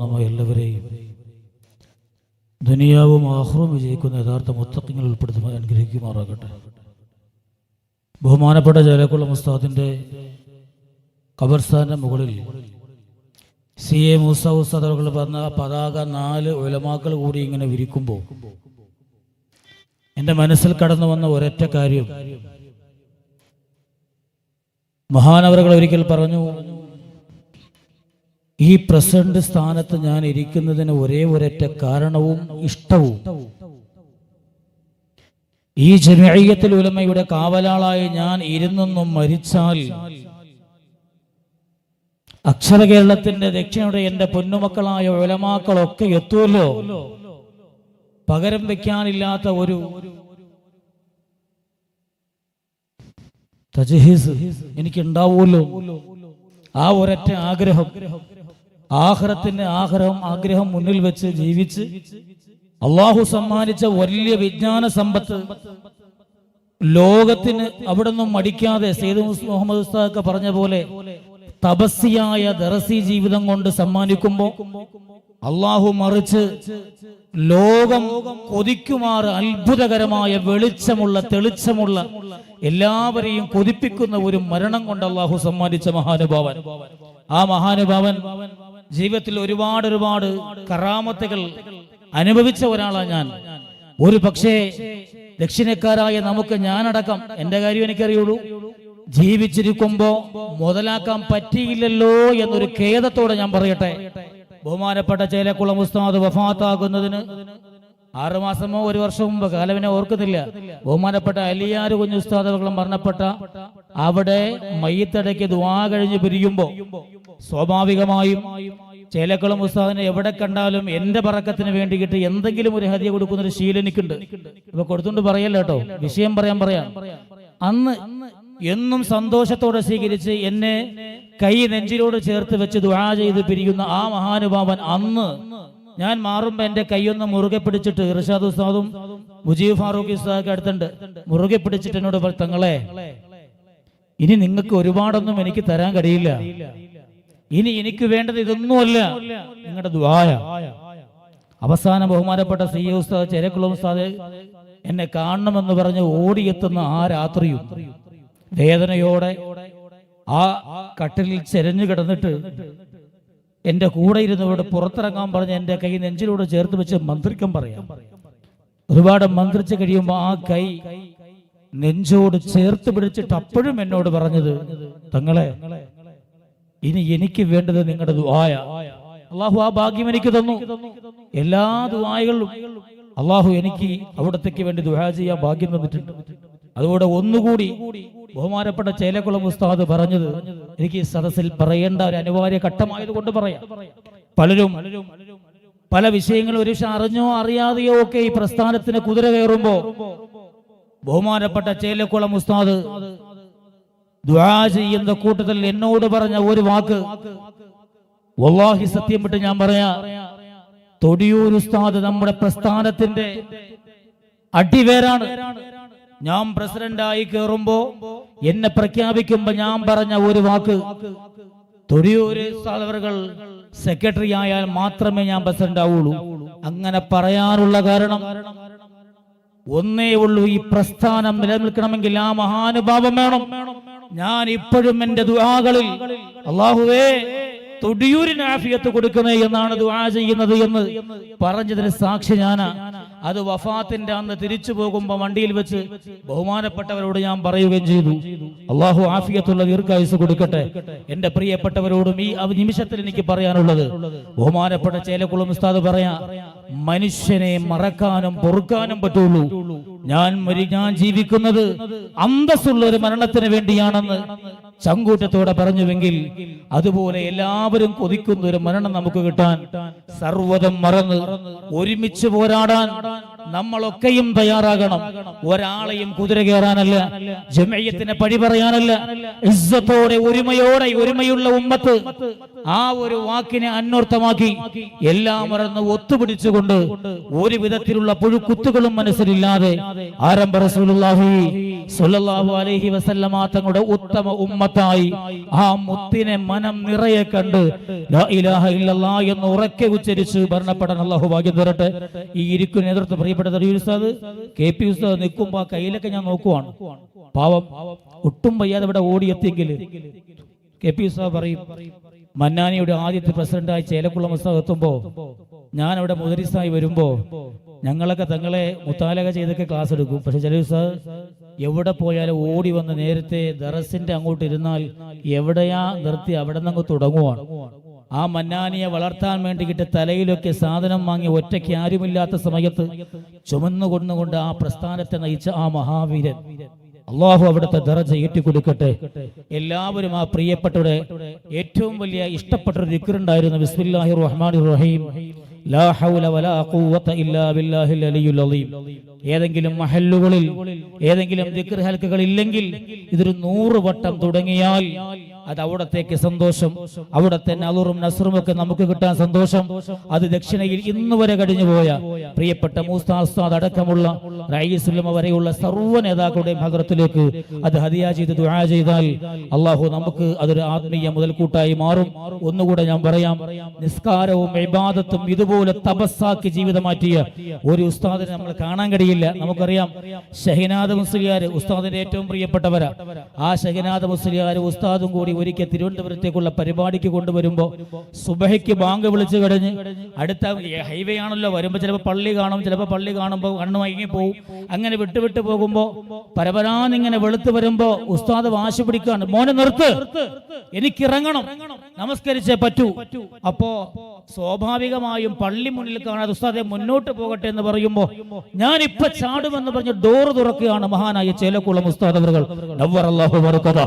അള്ളാഹു എല്ലാവരെയും ദുനിയാവും ആഹ്റവും വിജയിക്കുന്ന യഥാർത്ഥ മുത്തക്കിങ്ങൾ ഉൾപ്പെടുത്തുമ്പോൾ അനുഗ്രഹിക്കുമാറാകട്ടെ. ബഹുമാനപ്പെട്ട ജലക്കുള്ള മുസ്താദിന്റെ ഖബർസ്ഥാന്റെ മുകളിൽ സി എ മൂസ ഉസ്താദ് അവർ പറഞ്ഞ പതാക നാല് ഉലമാക്കൾ കൂടി ഇങ്ങനെ വിരിക്കുമ്പോൾ എന്റെ മനസ്സിൽ കടന്നു വന്ന ഒരൊറ്റ കാര്യം. മഹാനവറുകൾ ഒരിക്കൽ പറഞ്ഞു ഈ പ്രസിഡന്റ് സ്ഥാനത്ത് ഞാൻ ഇരിക്കുന്നതിന് ഒരേ ഒരൊറ്റ കാരണവും ഇഷ്ടവും. ഈ ജനീയത്തിൽ ഉലമയുടെ കാവലാളായി ഞാൻ ഇരുന്നൊന്നും മരിച്ചാൽ അക്ഷര കേരളത്തിന്റെ ദക്ഷിണയുടെ എന്റെ പൊന്നുമക്കളായ ഉലമാക്കളൊക്കെ എത്തുമല്ലോ. പകരം വെക്കാനില്ലാത്ത ഒരു എനിക്ക് ഉണ്ടാവുമല്ലോ ആ ഒരൊറ്റ ആഗ്രഹം. ആഹ്റത്തിന്റെ ആഗ്രഹം ആഗ്രഹം മുന്നിൽ വെച്ച് ജീവിച്ച് അള്ളാഹു സമ്മാനിച്ച വലിയ വിജ്ഞാന സമ്പത്ത് ലോകത്തിന് അവിടെ നിന്നും മടിക്കാതെ സെയ്ദ് മുഹമ്മദ് ഉസ്താദ് പറഞ്ഞ പോലെ തപസ്യായ ദറസി ജീവിതം കൊണ്ട് സമ്മാനിക്കുമ്പോ അള്ളാഹു മറിച്ച് ലോകം കൊതിക്കുമാറ് അത്ഭുതകരമായ വെളിച്ചമുള്ള തെളിച്ചമുള്ള എല്ലാവരെയും കൊതിപ്പിക്കുന്ന ഒരു മരണം കൊണ്ട് അള്ളാഹു സമ്മാനിച്ച മഹാനുഭാവൻ. ആ മഹാനുഭാവൻ ജീവിതത്തിൽ ഒരുപാട് ഒരുപാട് കറാമത്തുകൾ അനുഭവിച്ച ഒരാളാണ് ഞാൻ. ഒരു പക്ഷേ ദക്ഷിണക്കാരായ നമുക്ക് ഞാനടക്കം എന്റെ കാര്യം എനിക്കറിയുള്ളൂ ജീവിച്ചിരിക്കുമ്പോ മുതലാക്കാൻ പറ്റിയില്ലല്ലോ എന്നൊരു ഖേദത്തോടെ ഞാൻ പറയട്ടെ. ബഹുമാനപ്പെട്ട ചേലക്കുളം ഉസ്താദ് വഫാത്താകുന്നതിന് ആറു മാസമോ ഒരു വർഷം മുമ്പ് കാലവിനെ ഓർക്കുന്നില്ല. ബഹുമാനപ്പെട്ട അലിയാർ കുഞ്ഞു ഉസ്താദകളും മരണപ്പെട്ട അവിടെ മയ്യത്തടയ്ക്ക് ദുവാ കഴിഞ്ഞ് പിരിയുമ്പോ സ്വാഭാവികമായും ചേലക്കുളം ഉസ്താദിനെ എവിടെ കണ്ടാലും എന്റെ പറക്കത്തിന് വേണ്ടിയിട്ട് എന്തെങ്കിലും ഒരു ഹതിയ കൊടുക്കുന്ന ഒരു ശീലം എനിക്കുണ്ട്. ഇപ്പൊ കൊടുത്തുകൊണ്ട് പറയല്ലോ കേട്ടോ? വിഷയം പറയാൻ പറയാം. അന്ന് എന്നും സന്തോഷത്തോടെ സ്വീകരിച്ച് എന്നെ കൈ നെഞ്ചിലോട് ചേർത്ത് വെച്ച് ദുആ ചെയ്ത് പിരിയുന്ന ആ മഹാനുഭാവൻ അന്ന് ഞാൻ മാറുമ്പോ എന്റെ കൈയൊന്ന് മുറുകെ പിടിച്ചിട്ട് ഇർഷാദ് ഉസ്താദും മുജീബ് ഫാറൂഖ് ഉസ്താദൊക്കെ അടുത്തുണ്ട്. മുറുകെ പിടിച്ചിട്ട് എന്നോട് തങ്ങളെ ഇനി നിങ്ങൾക്ക് ഒരുപാടൊന്നും എനിക്ക് തരാൻ കഴിയില്ല. ഇനി എനിക്ക് വേണ്ടത് ഇതൊന്നുമല്ല. നിങ്ങളുടെ ദ്വായ അവസാന ബഹുമാനപ്പെട്ട സി എ ഉസ്താദ് ചേരക്കുളം ഉസ്താദ് എന്നെ കാണണമെന്ന് പറഞ്ഞ് ഓടിയെത്തുന്ന ആ രാത്രിയും വേദനയോടെ ആ കട്ടിലിൽ ചെരഞ്ഞു കിടന്നിട്ട് എന്റെ കൂടെ ഇരുന്നവരോട് പുറത്തിറങ്ങാൻ പറഞ്ഞ് എന്റെ കൈ നെഞ്ചിലൂടെ ചേർത്ത് വെച്ച് മന്ത്രിക്കം പറയാം. ഒരുപാട് മന്ത്രിച്ച് കഴിയുമ്പോൾ ആ കൈ നെഞ്ചോട് ചേർത്ത് പിടിച്ചിട്ട് അപ്പോഴും എന്നോട് പറഞ്ഞത് തങ്ങളെ ഇനി എനിക്ക് വേണ്ടത് നിങ്ങളുടെ ദുആയ. അള്ളാഹു ആ ഭാഗ്യം എനിക്ക് തന്നു. എല്ലാ ദുആകളും അള്ളാഹു എനിക്ക് അവിടത്തേക്ക് വേണ്ടി ദുആ ചെയ്യാൻ ഭാഗ്യം തന്നിട്ടുണ്ട്. അതുകൂടെ ഒന്നുകൂടി ബഹുമാനപ്പെട്ട ചേലക്കുളം ഉസ്താദ് പറഞ്ഞത് എനിക്ക് ഈ സദസ്സിൽ പറയേണ്ട ഒരു അനിവാര്യ ഘട്ടമായത് കൊണ്ട് പറയാം. പലരും പല വിഷയങ്ങളും ഒരു പക്ഷെ അറിഞ്ഞോ അറിയാതെയോ ഒക്കെ ഈ പ്രസ്ഥാനത്തിന് കുതിര കയറുമ്പോ ബഹുമാനപ്പെട്ട ചേലക്കുളം ഉസ്താദ് ദുആ ചെയ്യുന്ന കൂട്ടത്തിൽ എന്നോട് പറഞ്ഞ ഒരു വാക്ക് വല്ലാഹി സത്യം വിട്ട് ഞാൻ പറയാ. തൊടിയൂർ ഉസ്താദ് നമ്മുടെ പ്രസ്ഥാനത്തിന്റെ അടിവേരാണ്. ഞാൻ പ്രസിഡന്റായി കയറുമ്പോ എന്നെ പ്രഖ്യാപിക്കുമ്പോ ഞാൻ പറഞ്ഞ ഒരു വാക്ക്. തൊടിയൂര് സാധവറുകൾ സെക്രട്ടറി ആയാൽ മാത്രമേ ഞാൻ പ്രസിഡന്റ് ആവുള്ളൂ അങ്ങനെ പറയാനുള്ള കാരണം ഒന്നേ ഉള്ളൂ ഈ പ്രസ്ഥാനം നിലനിൽക്കണമെങ്കിൽ ആ മഹാനുഭാവം വേണം. ഞാൻ ഇപ്പോഴും എന്റെ ദുആകളിൽ അള്ളാഹുവേ തൊടിയൂരിന് ആഫിയത്ത് കൊടുക്കണേ എന്നാണ് ദുആ ചെയ്യുന്നത് എന്ന് പറഞ്ഞതിന് സാക്ഷി ഞാനാ അത് വഫാത്തിന്റെ അന്ന് തിരിച്ചു പോകുമ്പോ വണ്ടിയിൽ വെച്ച് ബഹുമാനപ്പെട്ടവരോട് ഞാൻ പറയുകയും ചെയ്തു. അള്ളാഹു ആഫിയത്തുള്ള ദീർഘായുസ് കൊടുക്കട്ടെ. എന്റെ പ്രിയപ്പെട്ടവരോടും ഈ നിമിഷത്തിൽ എനിക്ക് പറയാനുള്ളത് ബഹുമാനപ്പെട്ട ചേലക്കുളം ഉസ്താദ് പറയാ മനുഷ്യനെ മറക്കാനും പൊറുക്കാനും പറ്റുള്ളൂ. ഞാൻ ഞാൻ ജീവിക്കുന്നത് അന്തസ്സുള്ള ഒരു മരണത്തിന് വേണ്ടിയാണെന്ന് ചങ്കൂറ്റത്തോടെ പറഞ്ഞുവെങ്കിൽ അതുപോലെ എല്ലാവരും കൊതിക്കുന്ന ഒരു മരണം നമുക്ക് കിട്ടാൻ സർവതം മറന്ന് ഒരുമിച്ച് പോരാടാൻ നമ്മളൊക്കെയും തയ്യാറാകണം. ഒരാളെയും കുതിര കയറാനല്ല ജമയത്തിനെ പഴി പറയാനല്ല. ഇസ്സത്തോടെ ഒരുമയോടെ ഒരുമയുള്ള ഉമ്മത്ത് ആ ഒരു വാക്കിനെ അന്വർത്ഥമാക്കി എല്ലാം മറന്ന് ഒത്തുപിടിച്ചുകൊണ്ട് ഒരു വിധത്തിലുള്ള പുഴുക്കുത്തുകളും മനസ്സിലില്ലാതെ ആരംഭ റസൂലുള്ളാഹി അലൈഹി വസല്ലമ തങ്ങളുടെ ഉത്തമ ഉമ്മത്തായി ആ മുത്തിനെ മനം നിറയെ കണ്ട് ഇലാഹ ഇല്ലല്ലാ എന്ന് ഉറക്കെ ഉച്ചരിച്ച് ഭരണപ്പെടാൻ അള്ളാഹു ഭാഗ്യം തരട്ടെ. ഈ ഇരിക്കുന്ന നേതൃത്വം പ്രിയപ്പെട്ട തറീർ ഉസ്താദ്? കെ പി ഉസ്താദ് നിൽക്കുമ്പോ ആ കയ്യിലൊക്കെ ഞാൻ നോക്കുവാണ്. പാവം ഒട്ടും വയ്യാതെ ഇവിടെ ഓടിയെത്തിയെങ്കിൽ കെ പി ഉസ്താദ് പറയും മന്നാനിയുടെ ആദ്യത്തെ പ്രസിഡന്റായി ചേലക്കുളം ഉസ്താദ് എത്തുമ്പോ ഞാൻ അവിടെ മുദരിസായി വരുമ്പോ ഞങ്ങളൊക്കെ തങ്ങളെ മുത്താലക ചെയ്തൊക്കെ ക്ലാസ് എടുക്കും. പക്ഷെ ചില ദിവസം എവിടെ പോയാലും ഓടി വന്ന് നേരത്തെ ദറസിന്റെ അങ്ങോട്ട് ഇരുന്നാൽ എവിടെയാ നിർത്തി അവിടെ നിന്ന് അങ്ങ് തുടങ്ങുവാണ്. ആ മന്നാനിയെ വളർത്താൻ വേണ്ടിയിട്ട് തലയിലൊക്കെ സാധനം വാങ്ങി ഒറ്റയ്ക്ക് ആരുമില്ലാത്ത സമയത്ത് ചുമന്നു കൊണ്ടുകൊണ്ട് ആ പ്രസ്ഥാനത്തെ നയിച്ച ആ മഹാവീരൻ അള്ളാഹു അവിടുത്തെ ദറജ ഏറ്റിക്കൊടുക്കട്ടെ എല്ലാവരും ആ പ്രിയപ്പെട്ടവരുടെ ഏറ്റവും വലിയ ഇഷ്ടപ്പെട്ട ഒരു ദിക്റുണ്ടായിരുന്നു ബിസ്മില്ലാഹി റഹ്മാനിർ റഹീം. ലാ ഹൗല വലാ ഖുവത ഇല്ലാ ഏതെങ്കിലും മഹല്ലുകളിൽ ഏതെങ്കിലും ദിക്ർ ഹൽക്കുകൾ ഇല്ലെങ്കിൽ ഇതൊരു നൂറ് വട്ടം തുടങ്ങിയാൽ അത് അവിടത്തേക്ക് സന്തോഷം അവിടത്തെ നലുറും നസറും ഒക്കെ നമുക്ക് കിട്ടാൻ സന്തോഷം. അത് ദക്ഷിണയിൽ ഇന്ന് വരെ കഴിഞ്ഞു പോയ പ്രിയപ്പെട്ട മൂസ്താസ്താദ് അടക്കമുള്ള റൈസുലമ വരെയുള്ള സർവ നേതാക്കളുടെയും ഭദ്രത്തിലേക്ക് അത് ഹദിയ ചെയ്ത് ദുആ ചെയ്താൽ അള്ളാഹു നമുക്ക് അതൊരു ആത്മീയ മുതൽക്കൂട്ടായി മാറും. ഒന്നുകൂടെ ഞാൻ പറയാം നിസ്കാരവും ഇബാദത്തും ഇതുപോലെ തപസ്സാക്കി ജീവിതം മാറ്റിയ ഒരു ഉസ്താദിനെ നമ്മൾ കാണാൻ കഴിയില്ല നമുക്കറിയാം ഷഹിനാദ് മുസ്ലിയാർ ഉസ്താദിന്റെ ഏറ്റവും പ്രിയപ്പെട്ടവരാ. ആ ഷഹിനാദ് മുസ്ലിയാർ ഉസ്താദും കൂടി ഒരിക്കൽ തിരുവനന്തപുരത്തേക്കുള്ള പരിപാടിക്ക് കൊണ്ടുവരുമ്പോ സുബഹയ്ക്ക് ബാങ്ക് വിളിച്ചു കഴിഞ്ഞ് അടുത്ത ഹൈവേ ആണല്ലോ വരുമ്പോ ചിലപ്പോൾ പള്ളി കാണും ചിലപ്പോൾ പള്ളി കാണുമ്പോൾ കണ്ണു മയങ്ങി പോകും അങ്ങനെ വിട്ടുവിട്ട് പോകുമ്പോൾ പോകുമ്പോ പരപരാന്നിങ്ങനെ വെളുത്ത് വരുമ്പോ ഉസ്താദ് വാശി പിടിക്കാണ്. മോനെ നിർത്ത്. എനിക്കിറങ്ങണം. നമസ്കരിച്ചേ പറ്റൂ. അപ്പോ സ്വാഭാവികമായും പള്ളി മുന്നിൽ കാണാതെ ഉസ്താദെ മുന്നോട്ട് പോകട്ടെ എന്ന് പറയുമ്പോ ഞാൻ ഇപ്പൊ ചാടുമെന്ന് പറഞ്ഞ് ഡോറ് തുറക്കുകയാണ് മഹാനായ ചേലക്കുളം ബർക്കത.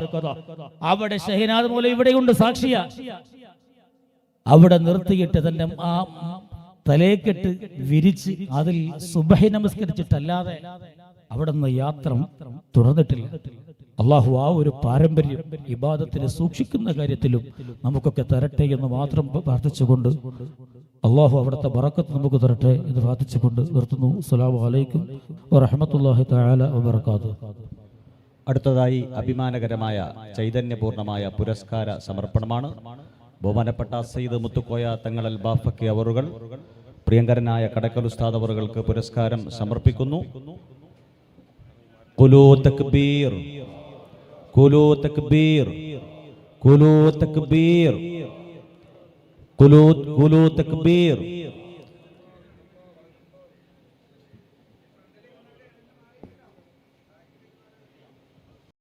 അവിടെ ഷഹനാദ് മൂലം ഇവിടെയുണ്ട് സാക്ഷിയ. അവിടെ നിർത്തിയിട്ട് തന്റെ ആ തലേക്കെട്ട് വിരിച്ച് അതിൽ സുബഹി നമസ്കരിച്ചിട്ടല്ലാതെ അവിടെ നിന്ന് യാത്ര തുടർന്നിട്ടില്ല. അള്ളാഹു ആ ഒരു പാരമ്പര്യം ഇബാദത്തിനെ സൂക്ഷിക്കുന്ന കാര്യത്തിലും നമുക്കൊക്കെ തരട്ടെ എന്ന് മാത്രം പ്രാർത്ഥിച്ചുകൊണ്ട് അള്ളാഹു അവിടുത്തെ ബറക്കത്ത് നമുക്ക് തരട്ടെ എന്ന് പ്രാർത്ഥിച്ചുകൊണ്ട് നിർത്തുന്നു. അസ്സലാമു അലൈക്കും വറഹമത്തല്ലാഹി തആല വബറകാതു അടുത്തതായി അഭിമാനകരമായ ചൈതന്യപൂർണമായ പുരസ്കാര സമർപ്പണമാണ്. ബഹുമാനപ്പെട്ട സയ്യിദ് മുത്തുക്കോയ തങ്ങൾ ബാഫക്കി അവറുകൾ പ്രിയങ്കരനായ കടക്കൽ ഉസ്താദ് അവറുകൾക്ക് പുരസ്കാരം സമർപ്പിക്കുന്നു. കുലു തക്ബീർ കുലു തക്ബീർ കുലു തക്ബീർ. കുലു കുലു തക്ബീർ